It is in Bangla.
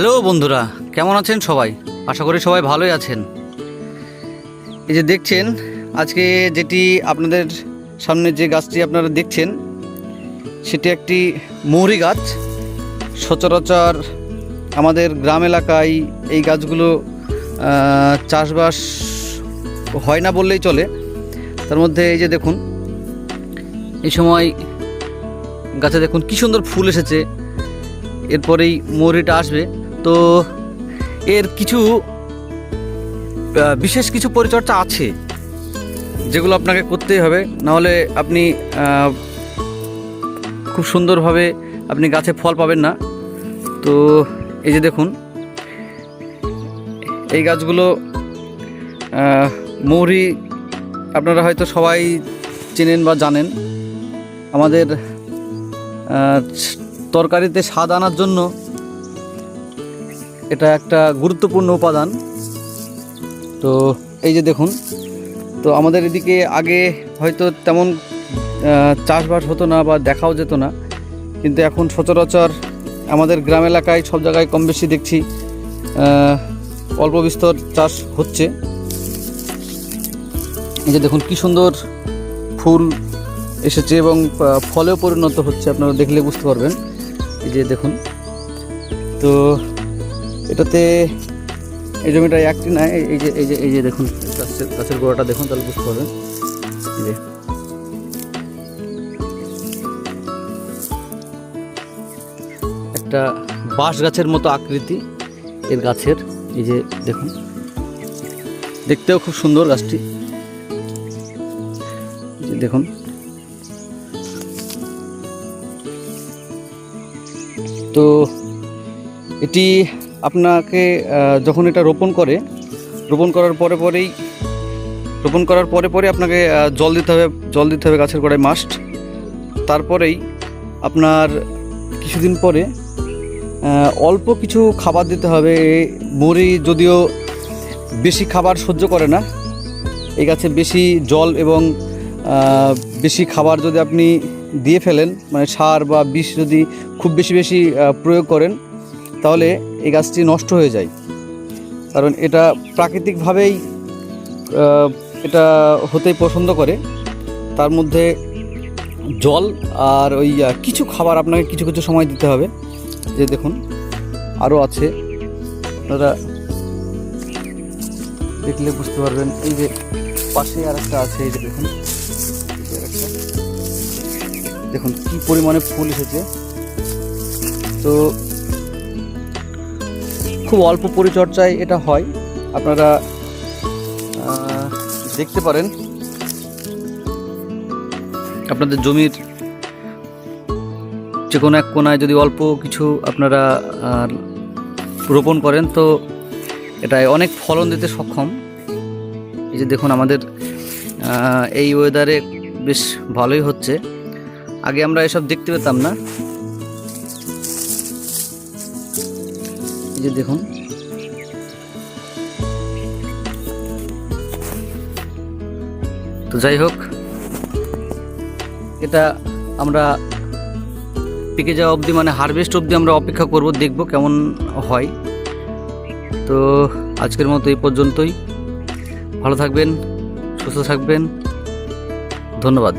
হ্যালো বন্ধুরা, কেমন আছেন সবাই? আশা করি সবাই ভালোই আছেন। এই যে দেখছেন, আজকে যেটি আপনাদের সামনে যে গাছটি আপনারা দেখছেন, সেটি একটি মৌরি গাছ। সচরাচর আমাদের গ্রাম এলাকায় এই গাছগুলো চাষবাস হয় না বললেই চলে। তার মধ্যে এই যে দেখুন, এই সময় গাছে দেখুন কি সুন্দর ফুল এসেছে। এরপরেই মৌরিটা আসবে। তো এর কিছু বিশেষ কিছু পরিচর্যা আছে যেগুলো আপনাকে করতেই হবে। নাহলে আপনি খুব সুন্দরভাবে আপনি গাছে ফল পাবেন না। তো এই যে দেখুন, এই গাছগুলো মৌরি আপনারা হয়তো সবাই চেনেন বা জানেন। আমাদের তরকারিতে স্বাদ আনার জন্য এটা একটা গুরুত্বপূর্ণ উপাদান। তো এই যে দেখুন, তো আমাদের এদিকে আগে হয়তো তেমন চাষবাস হতো না বা দেখাও যেত না, কিন্তু এখন সচরাচর আমাদের গ্রাম এলাকায় সব জায়গায় কম বেশি দেখছি অল্প বিস্তর চাষ হচ্ছে। এই যে দেখুন, কি সুন্দর ফুল এসেছে এবং ফলেও পরিণত হচ্ছে, আপনারা দেখলে বুঝতে পারবেন। এই যে দেখুন, তো এটাতে এই জমিটা একটি না এই যে এই যে এই যে দেখুন, গাছের গাছের গোড়াটা দেখুন, তাহলে বুঝতে পারবেন। যে। একটা বাঁশ গাছের মতো আকৃতি এর গাছের, এই যে দেখুন। দেখতেও খুব সুন্দর গাছটি। দেখুন। তো এটি আপনাকে যখন এটা রোপণ করে, রোপণ করার পরে পরেই, রোপণ করার পরে পরে আপনাকে জল দিতে হবে, জল দিতে হবে গাছের গোড়ায় মাস্ট তারপরেই আপনার কিছুদিন পরে অল্প কিছু খাবার দিতে হবে। মুড়ি যদিও বেশি খাবার সহ্য করে না, এই গাছে বেশি জল এবং বেশি খাবার যদি আপনি দিয়ে ফেলেন মানে সার বা বিষ যদি খুব বেশি বেশি প্রয়োগ করেন, তাহলে এই গাছটি নষ্ট হয়ে যায়। কারণ এটা প্রাকৃতিকভাবেই এটা হতেই পছন্দ করে। তার মধ্যে জল আর ওই কিছু খাবার আপনাকে কিছু কিছু সময় দিতে হবে। যে দেখুন আরও আছে। আপনারা দেখলে বুঝতে পারবেন, এই যে পাশে আর একটা আছে, এই যে দেখুন। দেখুন, কি পরিমাণে ফুল এসেছে। তো খুব অল্প পরিচর্যায় এটা হয়। আপনারা দেখতে পারেন। আপনাদের জমির যে কোনো এক কোনায় যদি অল্প কিছু আপনারা রোপণ করেন, তো এটায় অনেক ফলন দিতে সক্ষম। এই যে দেখুন আমাদের এই ওয়েদারে বেশ ভালোই হচ্ছে। আগে আমরা এসব দেখতে পেতাম না। যে দেখুন। তো যাই হোক, এটা আমরা পেকে যাওয়া অবধি মানে হারভেস্ট অবধি আমরা অপেক্ষা করব, দেখব কেমন হয়। তো আজকের মতো এই পর্যন্তই। ভালো থাকবেন, সুস্থ থাকবেন। ধন্যবাদ।